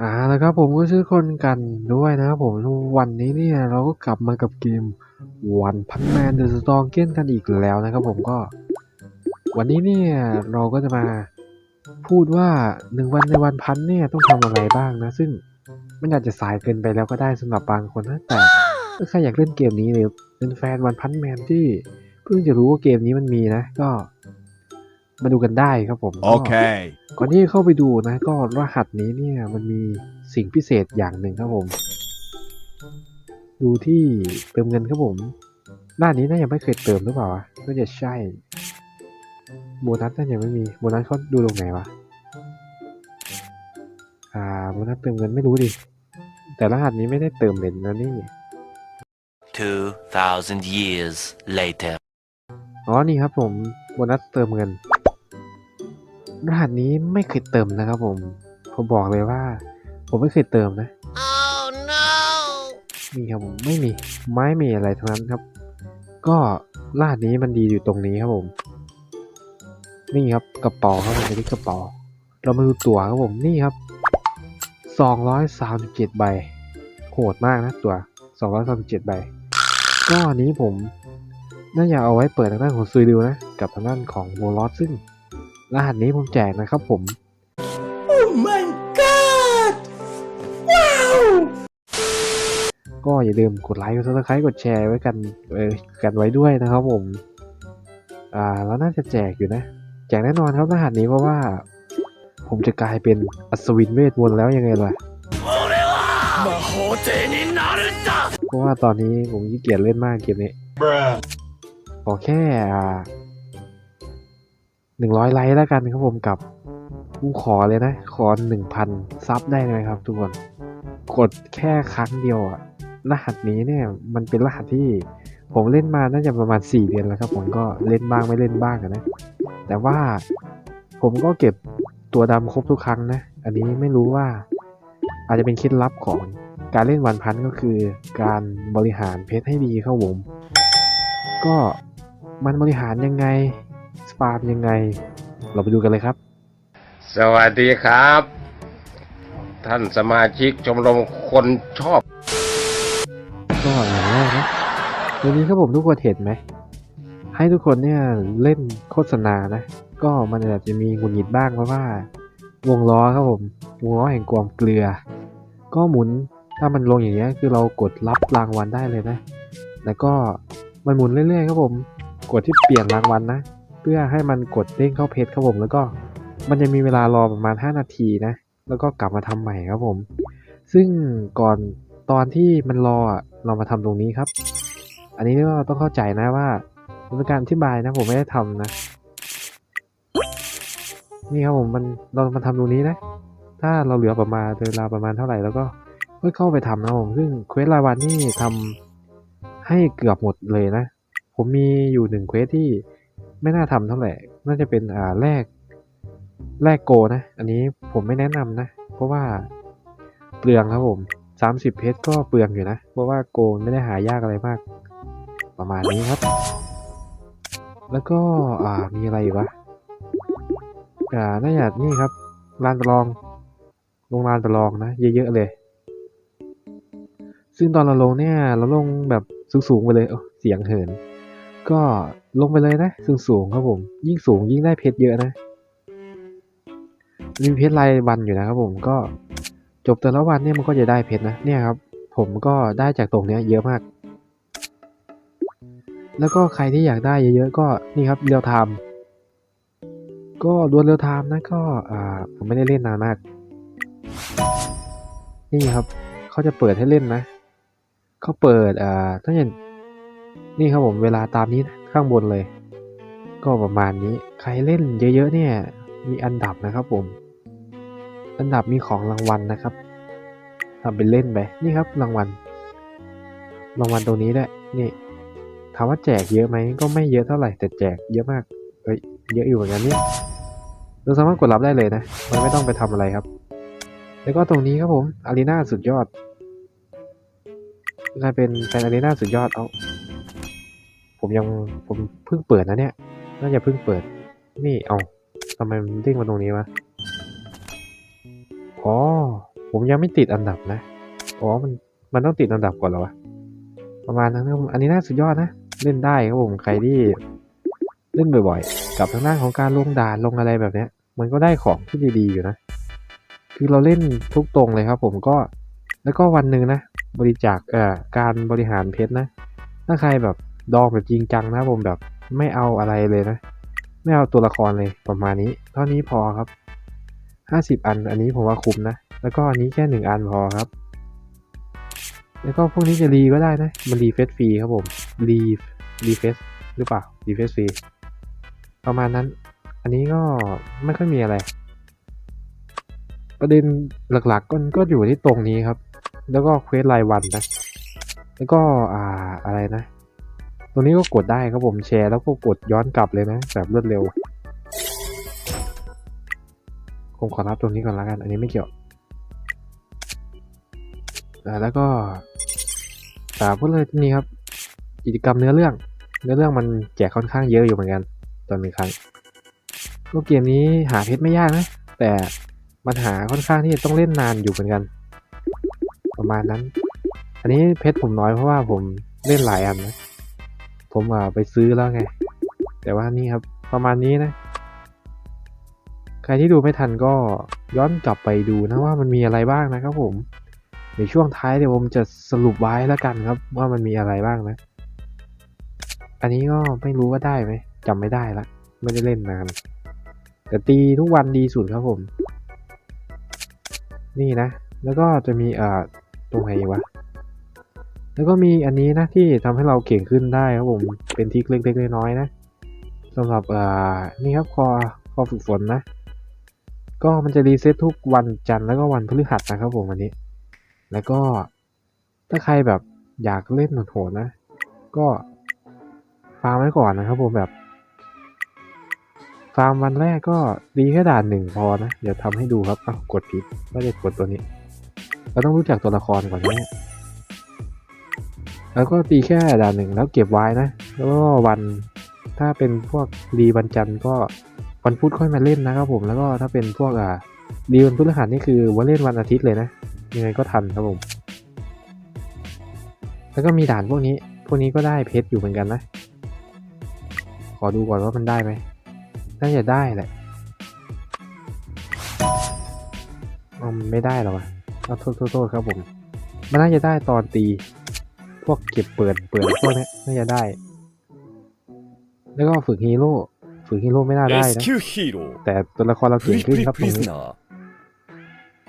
อ่าแล้วครับผมก็ชื่อคนกันด้วยนะครับผมวันนี้เนี่ยเราก็กลับมากับเกมวันพันแมนเดอะสตองเก้นกันอีกแล้วนะครับผมก็ วันนี้เนี่ยเราก็จะมาพูดว่าหนึ่งวันในวันพันเนี่ยต้องทำอะไรบ้างนะ ซึ่งมันอาจจะสายเกินไปแล้วก็ได้สำหรับบางคนนะแต่ถ้าใครอยากเล่นเกมนี้หรือเป็นแฟนวันพันแมนที่เพิ่งจะรู้ว่าเกมนี้มันมีนะ ก็ มาดูกันได้ครับผมก็ Okay. ก่อนที่จะเข้าไปดูนะ ก็รหัสนี้เนี่ยมันมีสิ่งพิเศษอย่างหนึ่งครับผม ดูที่เติมเงินครับผมด้านนี้น่าจะไม่เคยเติมหรือเปล่าวะน่าจะใช่โบนัสน่าจะไม่มีโบนัสเขาดูตรงไหนวะอ่าโบนัสเติมเงินไม่รู้ดิแต่รหัสนี้ไม่ได้เติมเลยนะนี่2,000 years later. อ๋อนี่ครับผมโบนัสเติมเงิน รหัสนี้ไม่เคยเติมนะครับผม ผมบอกเลยว่า ผมไม่เคยเติมนะ Oh no! นี่ครับผมไม่มีไม่มีอะไรทั้งนั้นครับ ก็รหัสนี้มันดีอยู่ตรงนี้ครับผม นี่ครับกระเป๋าครับผมอันนี้กระเป๋า เรามาดูตั๋วครับผมนี่ครับ237ใบโหดมากนะตั๋ว237ใบก็อันนี้ผมน่าจะเอาไว้เปิดทางด้านของซุยดิวนะ กับทางด้านของโบลอสซึ่ง รหัสนี้ผมแจกนะครับผม Oh my god ว้าวก็อย่าลืมกดไลค์กดซับสไครต์กดแชร์ไว้กันกันไว้ด้วยนะครับผม อ่าแล้วน่าจะแจกอยู่นะ แจกแน่นอนครับรหัสนี้เพราะว่า ผมจะกลายเป็นอัศวินเวทมนต์แล้วยังไงล่ะเพราะว่าตอนนี้ผมขี้เกียจเล่นมากเกมนี้ขอแค่ หนึ่งร้อยไลค์แล้วกันครับผมกับผู้ขอเลยนะ ขอหนึ่งพันซับได้ไหมครับ ทุกคน กดแค่ครั้งเดียวอะรหัสนี้เนี่ย มันเป็นรหัสที่ผมเล่นมาน่าจะประมาณสี่เดือนแล้วครับ ผมก็เล่นบ้างไม่เล่นบ้างนะ แต่ว่าผมก็เก็บตัวดำครบทุกครั้งนะ อันนี้ไม่รู้ว่า อาจจะเป็นเคล็ดลับของการเล่นวันพันก็คือการบริหารเพชรให้ดีครับผม ก็มันบริหารยังไง สปาร์มยังไง เราไปดูกันเลยครับ สวัสดีครับ ท่านสมาชิกชมรมคนชอบ ก็อย่างแรกนะตัวนี้ครับผมทุกคนเห็นไหม ให้ทุกคนเนี่ยเล่นโฆษณานะ ก็มันอาจจะมีหงุดหงิดบ้างเพราะว่า วงล้อครับผมวงล้อแห่งความเกลือ ก็หมุนถ้ามันลงอย่างเงี้ยคือเรากดรับรางวัลได้เลยนะ แล้วก็มันหมุนเรื่อยๆครับผม กดที่เปลี่ยนรางวัลนะ เพื่อให้มันกดเด้งเข้าเพจครับผมแล้วก็มันจะมีเวลารอประมาณ 5 นาทีนะ แล้วก็กลับมาทำใหม่ครับผม ซึ่งก่อนตอนที่มันรออะเรามาทำตรงนี้ครับ อันนี้ก็ต้องเข้าใจนะว่ามันเป็นการอธิบายนะผมไม่ได้ทำนะ นี่ครับผมมันเรามาทำตรงนี้นะ ถ้าเราเหลือประมาณเวลาประมาณเท่าไหร่แล้วก็ค่อยเข้าไปทำนะผมซึ่งเควสรายวันนี่ทำให้เกือบหมดเลยนะ ผมมีอยู่หนึ่งเควสที่ ไม่น่าทำเท่าไหร่ น่าจะเป็นอ่าแรกแรกโกนะ อันนี้ผมไม่แนะนำนะ เพราะว่าเปลืองครับผมสามสิบเพชรก็เปลืองอยู่นะ เพราะว่าโกไม่ได้หายากอะไรมาก ประมาณนี้ครับ แล้วก็อ่ามีอะไรอีกวะอ่าน่าจะนี่ครับลานประลอง ลงลานประลองนะ เยอะๆเลย ซึ่งตอนเราลงเนี่ย เราลงแบบสูงๆไปเลยเอ้าเสียงเหิน ก็ ลงไปเลยนะสูงครับผม ยิ่งสูงยิ่งได้เพชรเยอะนะ มีเพชรรายวันอยู่นะครับผมก็จบแต่ละวันเนี่ยมันก็จะได้เพชรนะเนี่ยครับ ผมก็ได้จากตรงเนี้ยเยอะมาก แล้วก็ใครที่อยากได้เยอะๆก็นี่ครับเรียวไทม์ก็ดวลเรียวไทม์นะก็อ่าผมไม่ได้เล่นนานมาก นี่ครับเขาจะเปิดให้เล่นนะเขาเปิดอ่าถ้าอย่างนี่ครับผมเวลาตามนี้นะ ข้างบนเลย ก็ประมาณนี้ใครเล่นเยอะๆเนี่ย มีอันดับนะครับผม อันดับมีของรางวัลนะครับทำเป็นเล่นไปนี่ครับรางวัลรางวัลตรงนี้แหละนี่ถามว่าแจกเยอะไหมก็ไม่เยอะเท่าไหร่แต่แจกเยอะมากเฮ้ยเยอะอยู่เหมือนกันเนี่ยเราสามารถกดรับได้เลยนะ มันไม่ต้องไปทำอะไรครับ แล้วก็ตรงนี้ครับผมอารีนาสุดยอดกลายเป็นแฟนอารีนาสุดยอดเอา ผมยังผมเพิ่งเปิดนะเนี่ย น่าจะเพิ่งเปิด นี่เอาทำไมมันเด้งมาตรงนี้วะ อ๋อ ผมยังไม่ติดอันดับนะ อ๋อ มัน มันต้องติดอันดับก่อนเหรอวะ ประมาณนั้นครับอันนี้น่าสุดยอดนะ เล่นได้ครับผม ใครที่เล่นบ่อยๆ กับทางด้านของการลงด่านลงอะไรแบบเนี้ย มันก็ได้ของที่ดีๆอยู่นะ คือเราเล่นทุกตรงเลยครับ ผมก็ แล้วก็วันหนึ่งนะ บริจาค เอ่อ การบริหารเพชรนะ ถ้าใครแบบ ดองแบบจริงจังนะผมแบบไม่เอาอะไรเลยนะ ไม่เอาตัวละครเลยประมาณนี้ เท่านี้พอครับห้าสิบอันอันนี้ผมว่าคุ้มนะ แล้วก็อันนี้แค่หนึ่งอันพอครับ แล้วก็พวกนี้จะรีก็ได้นะ มันรีเฟซฟรีครับผมรีรีเฟซหรือเปล่ารีเฟซฟรีประมาณนั้น อันนี้ก็ไม่ค่อยมีอะไร ประเด็นหลักๆก็ก็อยู่ที่ตรงนี้ครับ แล้วก็เควสรายวันนะ แล้วก็อ่าอะไรนะ ตรงนี้ก็กดได้ครับผมแชร์แล้วก็กดย้อนกลับเลยนะ แบบรวดเร็วผมขอรับตรงนี้ก่อนละกัน อันนี้ไม่เกี่ยว แล้วก็ตามพูดเลยนี่ครับกิจกรรมเนื้อเรื่อง เนื้อเรื่องมันแจกค่อนข้างเยอะอยู่เหมือนกันตอนหนึ่งครั้งก็เกมนี้หาเพชรไม่ยากนะ แต่มันหาค่อนข้างที่จะต้องเล่นนานอยู่เหมือนกัน ประมาณนั้น อันนี้เพชรผมน้อยเพราะว่าผมเล่นหลายอันนะ ผมอ่าไปซื้อแล้วไง แต่ว่านี่ครับประมาณนี้นะ ใครที่ดูไม่ทันก็ย้อนกลับไปดูนะว่ามันมีอะไรบ้างนะครับผมในช่วงท้ายเดี๋ยวผมจะสรุปไว้แล้วกันครับ ว่ามันมีอะไรบ้างนะ อันนี้ก็ไม่รู้ว่าได้ไหมจำไม่ได้ละ ไม่ได้เล่นนาน แต่ตีทุกวันดีสุดครับผม นี่นะ แล้วก็จะมีเอ่าตรงไหนวะ แล้วก็มีอันนี้นะที่ทำให้เราเก่งขึ้นได้ครับผม เป็นทริคเล็กๆน้อยๆนะสำหรับอ่านี่ครับคอคอฝึกฝนนะ ก็มันจะรีเซ็ตทุกวันจันทร์แล้วก็วันพฤหัสนะครับผมอันนี้ แล้วก็ถ้าใครแบบอยากเล่นโหดนะ ก็ฟาร์มไว้ก่อนนะครับผมแบบฟาร์มวันแรกก็ดีแค่ด่านหนึ่งพอนะเดี๋ยวทำให้ดูครับอ้าวกดผิดไม่ได้กดตัวนี้ เราต้องรู้จักตัวละครก่อนนะเนี่ย แล้วก็ตีแค่ด่านหนึ่งแล้วเก็บไว้นะ แล้วก็วันถ้าเป็นพวกดีวันจันทร์ก็วันพุธค่อยมาเล่นนะครับผมแล้วก็ถ้าเป็นพวกอ่าดีวันพฤหัสนี่คือว่าเล่นวันอาทิตย์เลยนะยังไงก็ทันครับผม แล้วก็มีด่านพวกนี้ พวกนี้ก็ได้เพชรอยู่เหมือนกันนะ ขอดูก่อนว่ามันได้ไหมน่าจะได้แหละมันไม่ได้หรอวะเอาโทษโทษโทษครับผม มันน่าจะได้ตอนตี พวกเก็บเปิดเปิดพวกนี้น่าจะได้ แล้วก็ฝึกฮีโร่ฝึกฮีโร่ไม่น่าได้นะแต่ตัวละครเราเก่งขึ้นครับตรงนี้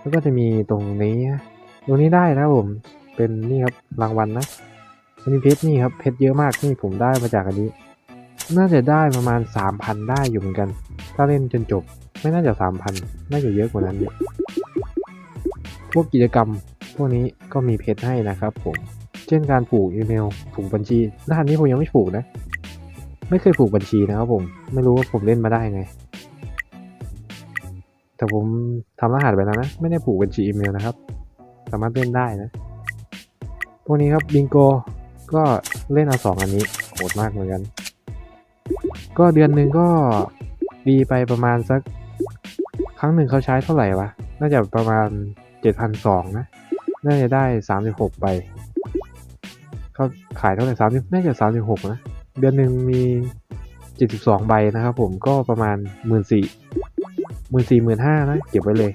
แล้วก็จะมีตรงนี้ตรงนี้ได้นะผมเป็นนี่ครับรางวัลนะมันมีเพชรนี่ครับเพชรเยอะมากที่ผมได้มาจากอันนี้ น่าจะได้ประมาณสามพันได้อยู่เหมือนกัน ถ้าเล่นจนจบไม่น่าจะส3,000 น่าจะเยอะกว่านั้น พวกกิจกรรมพวกนี้ก็มีเพชรให้นะครับผม เช่นการผูกอีเมลผูกบัญชีด้านนี้ผมยังไม่ผูกนะ ไม่เคยผูกบัญชีนะครับผม ไม่รู้ว่าผมเล่นมาได้ไง แต่ผมทำรหัสไปแล้วนะ ไม่ได้ผูกบัญชีอีเมลนะครับ สามารถเล่นได้นะ พวกนี้ครับบิงโกก็เล่นเอาสองอันนี้โหดมากเหมือนกัน ก็เดือนหนึ่งก็ดีไปประมาณสัก ครั้งหนึ่งเขาใช้เท่าไหร่วะ น่าจะประมาณเจ็ดพันสองนะ น่าจะได้สามสิบห กใบเขาขายเท่าไหร่สามสิบน่าจะสามสิบหกนะ เดือนหนึ่งมีเจ็ดสิบสองใบนะครับผมก็ประมาณหมื่นสี่หมื่นสี่หมื่นห้านะ เก็บไว้เลย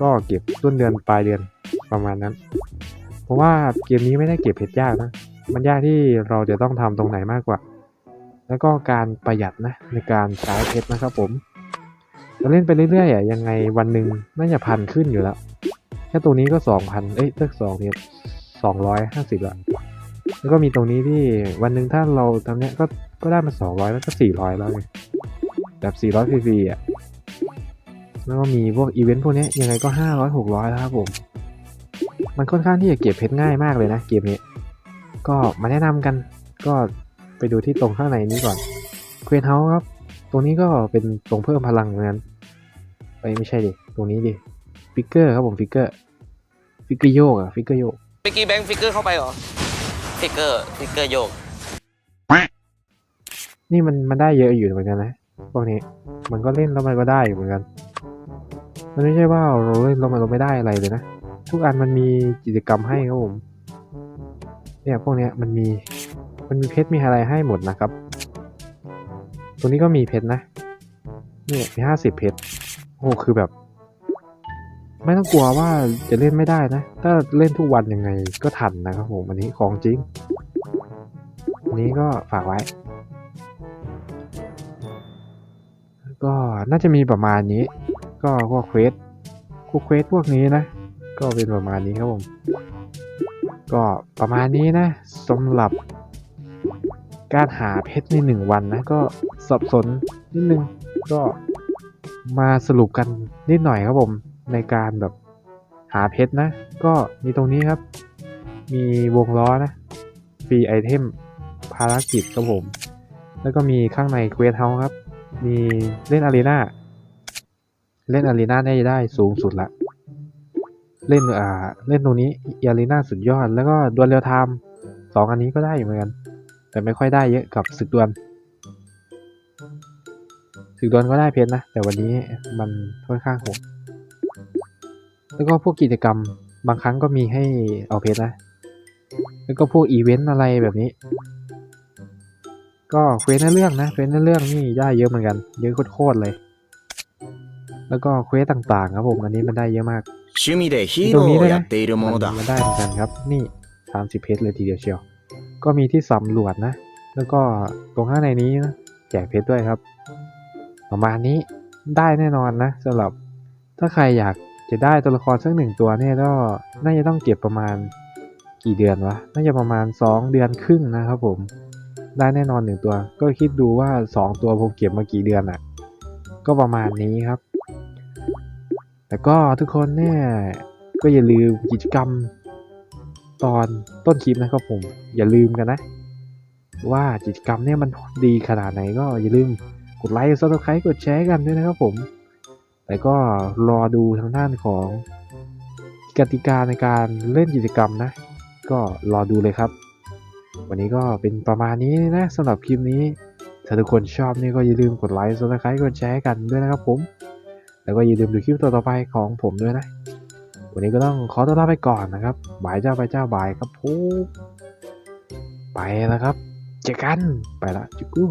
ก็เก็บต้นเดือนปลายเดือนประมาณนั้น เพราะว่าเกมนี้ไม่ได้เก็บเพชรยากนะ มันยากที่เราจะต้องทำตรงไหนมากกว่า แล้วก็การประหยัดนะในการใช้เพชรนะครับผมเราเล่นไปเรื่อยๆอะยังไงวันหนึ่งน่าจะพันขึ้นอยู่แล้ว แค่ตรงนี้ก็สองพันเอ้ยเลือกสองเพชรสองร้อยห้าสิบละ แล้วก็มีตรงนี้ที่วันหนึ่งถ้าเราทำเนี้ยก็ก็ได้มาสองร้อยแล้วก็สี่ร้อยแล้วไงแบบสี่ร้อยฟรีๆอะแล้วก็มีพวกอีเวนต์พวกนี้ยังไงก็ห้าร้อยหกร้อยแล้วครับผม มันค่อนข้างที่จะเก็บเพชรง่ายมากเลยนะเกมนี้ ก็มาแนะนำกันก็ไปดูที่ตรงข้างในนี้ก่อนเควสเฮาส์ครับ ตรงนี้ก็เป็นตรงเพิ่มพลังเหมือนกันไปไม่ใช่ดิ ตรงนี้ดิ ฟิกเกอร์ครับผมฟิกเกอร์ ฟิกเกอร์โยกอะฟิกเกอร์โยกเมื่อกี้แบงค์ฟิกเกอร์เข้าไปเหรอ ฟิกเกอร์ฟิกเกอร์โยก นี่มันมันได้เยอะอยู่เหมือนกันนะพวกนี้มันก็เล่นแล้วมันก็ได้อยู่เหมือนกัน มันไม่ใช่ว่าเราเล่นแล้วมันเราไม่ได้อะไรเลยนะ ทุกอันมันมีกิจกรรมให้ครับผม เนี่ยพวกเนี้ยมันมีมันมีเพชรมีอะไรให้หมดนะครับตรงนี้ก็มีเพชรนะ เนี่ยมีห้าสิบเพชรโอ้คือแบบ ไม่ต้องกลัวว่าจะเล่นไม่ได้นะ ถ้าเล่นทุกวันยังไงก็ทันนะครับผมอันนี้ของจริงอันนี้ก็ฝากไว้ ก็น่าจะมีประมาณนี้ ก็พวกเควสพวกเควสพวกนี้นะ ก็เป็นประมาณนี้ครับผม ก็ประมาณนี้นะสำหรับการหาเพชรในหนึ่งวันนะ ก็สับสนนิดนึงก็มาสรุปกันนิดหน่อยครับผม ในการแบบหาเพชรนะ ก็มีตรงนี้ครับ มีวงล้อนะฟรีไอเทมภารกิจครับผม แล้วก็มีข้างในเควสเฮาครับ มีเล่นอารีนาเล่นอารีนาได้ได้สูงสุดละเล่นอ่าเล่นตรงนี้อารีนาสุดยอด แล้วก็ดวลเรียวไทม์สองอันนี้ก็ได้อยู่เหมือนกัน แต่ไม่ค่อยได้เยอะกับศึกดวลศึกดวลก็ได้เพชรนะ แต่วันนี้มันค่อนข้างโหด แล้วก็พวกกิจกรรมบางครั้งก็มีให้เอาเพชรนะ แล้วก็พวกอีเวนต์อะไรแบบนี้ ก็เควสในเรื่องนะเควสในเรื่องนี่ได้เยอะเหมือนกัน เยอะโคตรเลย แล้วก็เควสต่างๆ ครับผม อันนี้มันได้เยอะมากตรงนี้ด้วยนะมันได้เหมือนกันครับ นี่สามสิเพชรเลยทีเดียวเชียว ก็มีที่สำรวจนะ แล้วก็ตรงข้างในนี้นะแจกเพชรด้วยครับ ประมาณนี้ได้แน่นอนนะสำหรับถ้าใครอยาก จะได้ตัวละครสักหนึ่งตัวเนี่ยก็น่าจะต้องเก็บประมาณกี่เดือนวะ น่าจะประมาณสองเดือนครึ่งนะครับผม ได้แน่นอนหนึ่งตัว ก็คิดดูว่าสองตัวผมเก็บมากี่เดือนอะ่ะ ก็ประมาณนี้ครับ แต่ก็ทุกคนเนี่ยก็อย่าลืมกิจกรรมตอนต้นคลิปนะครับผม อย่าลืมกันนะ ว่ากิจกรรมเนี่ยมันดีขนาดไหนก็อย่าลืมกดไลค์ซับสไครต์กดแชร์กันด้วยนะครับผม แต่ก็รอดูทางด้านของกติกาในการเล่นกิจกรรมนะ ก็รอดูเลยครับ วันนี้ก็เป็นประมาณนี้นะสำหรับคลิปนี้ ถ้าทุกคนชอบนี่ก็อย่าลืมกดไลค์ซับสไครต์กดแชร์กันด้วยนะครับผม แล้วก็อย่าลืมดูคลิปต่อๆไปของผมด้วยนะ วันนี้ก็ต้องขอตัวลาไปก่อนนะครับบายเจ้าไปเจ้าบายครับผมไปแล้วครับ เจอกันไปละจุกกู